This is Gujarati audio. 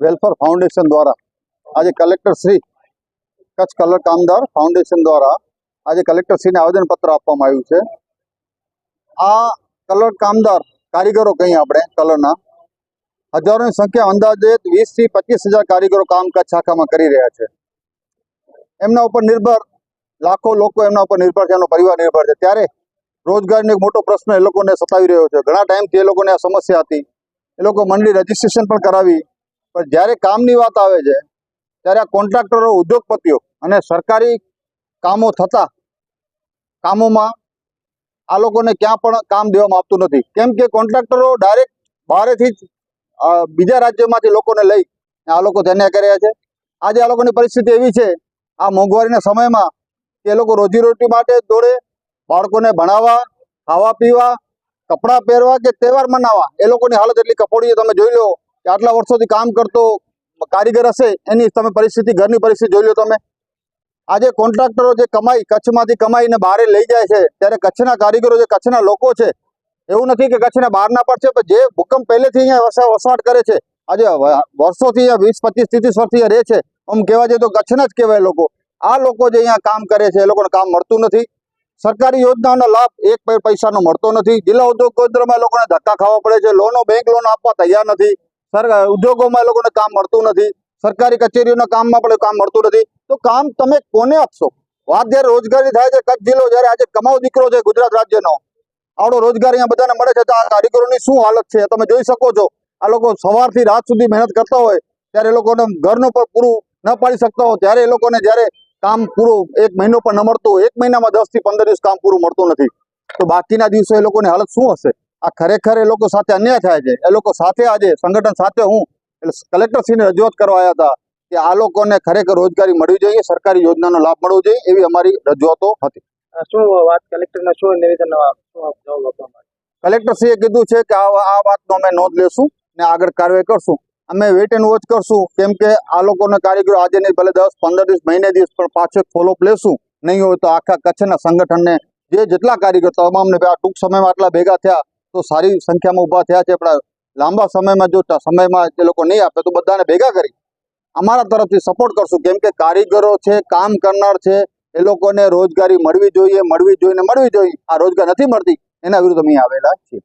વેલફેર ફાઉન્ડેશન દ્વારા આજે કલેક્ટર શ્રી, કચ્છ કલર કામદાર ફાઉન્ડેશન દ્વારા આજે કલેક્ટર શ્રીને આવેદનપત્ર આપવામાં આવ્યું છે. આ કલર કામદાર કારીગરો કહીએ આપણે કલરના? હજારોની સંખ્યા અંદાજે વીસથી પચીસ હજાર કારીગરો કામ કચ્છ શાખામાં કરી રહ્યા છે. એમના ઉપર નિર્ભર, લાખો લોકો એમના ઉપર નિર્ભર છે, એમનો પરિવાર નિર્ભર છે. ત્યારે રોજગારનો એક મોટો પ્રશ્ન એ લોકોને સતાવી રહ્યો છે. ઘણા ટાઈમથી એ લોકોને આ સમસ્યા હતી. એ લોકો મંડળી રજીસ્ટ્રેશન પણ કરાવી. પણ જ્યારે કામની વાત આવે છે, ત્યારે આ કોન્ટ્રાક્ટરો, ઉદ્યોગપતિઓ અને સરકારી કામો થતા કામોમાં આ લોકોને ક્યાં પણ કામ દેવામાં આવતું નથી. કેમ કે કોન્ટ્રાક્ટરો ડાયરેક્ટ બહારેથી જ બીજા રાજ્યોમાંથી લોકોને લઈ આ લોકો ધન્ય કર્યા છે. આજે આ લોકોની પરિસ્થિતિ એવી છે, આ મોંઘવારીના સમયમાં કે એ લોકો રોજીરોટી માટે દોડે, બાળકોને ભણાવવા, ખાવા પીવા, કપડાં પહેરવા કે તહેવાર મનાવવા, એ લોકોની હાલત એટલી કફોડી તમે જોઈ લો કે આટલા વર્ષોથી કામ કરતો કારીગર હશે એની તમે પરિસ્થિતિ, ઘરની પરિસ્થિતિ જોઈ લો તમે. આજે કોન્ટ્રાક્ટરો જે કમાઈ, કચ્છમાંથી કમાઈને બહાર લઈ જાય છે, ત્યારે કચ્છના કારીગરો જે કચ્છના લોકો છે, એવું નથી કે કચ્છના બહારના પર છે, પણ જે ભૂકંપ પહેલેથી અહીંયા વસા, વસવાટ કરે છે, આજે વર્ષોથી અહીંયા વીસ, પચીસ, ત્રીસ વર્ષથી રહે છે. આમ કહેવા જઈએ તો કચ્છના જ કહેવાય લોકો. આ લોકો જે અહીંયા કામ કરે છે, એ લોકોને કામ મળતું નથી. સરકારી યોજનાઓનો લાભ એક પૈસાનો મળતો નથી. જિલ્લા ઉદ્યોગ કેન્દ્રમાં લોકોને ધક્કા ખાવા પડે છે. લોનો બેંક લોન આપવા તૈયાર નથી. સર ઉદ્યોગોમાં એ લોકોને કામ મળતું નથી. સરકારી કચેરીઓના કામમાં પણ કામ મળતું નથી. તો કામ તમે કોને આપશો? વાત જ્યારે રોજગારી થાય છે, કચ્છ જિલ્લો જ્યારે આજે કમાવ દીકરો છે ગુજરાત રાજ્યનો, આવડો રોજગાર અહીંયા બધાને મળે છે. તો આ કારીગરોની શું હાલત છે? તમે જોઈ શકો છો, આ લોકો સવારથી રાત સુધી મહેનત કરતા હોય, ત્યારે એ લોકોને ઘરનું પણ પૂરું ન પાડી શકતા હોય. ત્યારે એ લોકોને જ્યારે કામ પૂરું એક મહિનો પણ ન મળતું એક મહિનામાં દસથી પંદર દિવસ કામ પૂરું મળતું નથી. તો બાકીના દિવસો એ લોકોની હાલત શું હશે? આ ખરેખર એ લોકો સાથે અન્યાય થાય છે. એ લોકો સાથે આજે સંગઠન સાથે હું એટલે કલેક્ટરશ્રીને રજૂઆત કરવા આવ્યા હતા કે આ લોકોને ખરેખર રોજગારી મળવી જોઈએ સરકારી યોજનાનો લાભ મળવો જોઈએ એવી અમારી રજૂઆતો હતી. શું વાત કલેક્ટરને શું નિવેદન? કલેક્ટરશ્રીએ કીધું છે કે આ આ વાતનો અમે નોંધ લેશું ને આગળ કાર્યવાહી કરશું. અમે વેઇટ એન્ડ વોચ કરશું કેમ કે આ લોકોના કારીગરો આજે નહીં ભલે દસ પંદર દિવસ મહિને દિવસ પણ પાછો ફોલોઅપ લેશું. નહીં હોય તો આખા કચ્છના સંગઠનને જે જેટલા કારીગર તમામને આ ટૂંક સમયમાં આટલા ભેગા થયા તો સારી સંખ્યામાં ઊભા થયા છે. પણ લાંબા સમયમાં જો સમયમાં એ લોકો નહીં આપે, તો બધાને ભેગા કરી. અમારા તરફથી સપોર્ટ કરશું. કેમ કે કારીગરો છે, કામ કરનાર છે, એ લોકોને રોજગારી મળવી જોઈએ મળવી જોઈએ મળવી જોઈએ. આ રોજગાર નથી મળતી. એના વિરુદ્ધ અમે આવેલા છીએ.